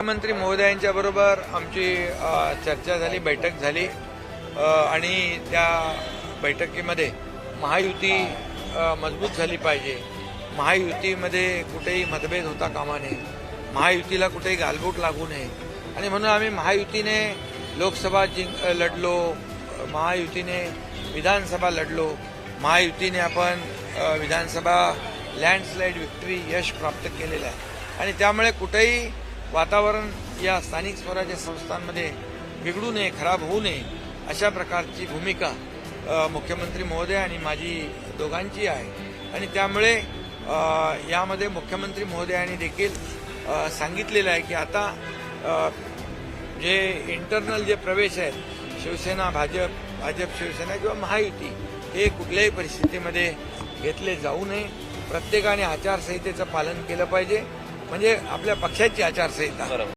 मुख्यमंत्री महोदयांच्या बरोबर आमची चर्चा झाली बैठक झाली. आणि त्या बैठकीमध्ये महायुती मजबूत झाली पाहिजे. महायुतीमध्ये कुठेही मतभेद होता कामा नये. महायुतीला कुठेही गालबोट लागू नये. आणि म्हणून आम्ही महायुतीने लोकसभा जिंक लढलो. महायुतीने विधानसभा लढलो. महायुतीने आपण विधानसभा लँडस्लाईड विक्ट्री यश प्राप्त केलेलं आहे. आणि त्यामुळे कुठेही वातावरण या स्थानिक स्वराज्य संस्थांमध्ये बिघडू नये खराब होऊ नये अशा प्रकारची भूमिका मुख्यमंत्री महोदय आणि माझी दोघांची आहे. आणि त्यामुळे यामध्ये मुख्यमंत्री महोदयांनी देखील सांगितलेलं आहे की आता जे इंटरनल जे प्रवेश आहेत शिवसेना भाजप भाजप शिवसेना किंवा महायुती हे कुठल्याही परिस्थितीमध्ये घेतले जाऊ नये. प्रत्येकाने आचारसंहितेचं पालन केलं पाहिजे. म्हणजे आपल्या पक्षाची आचारसंहिता.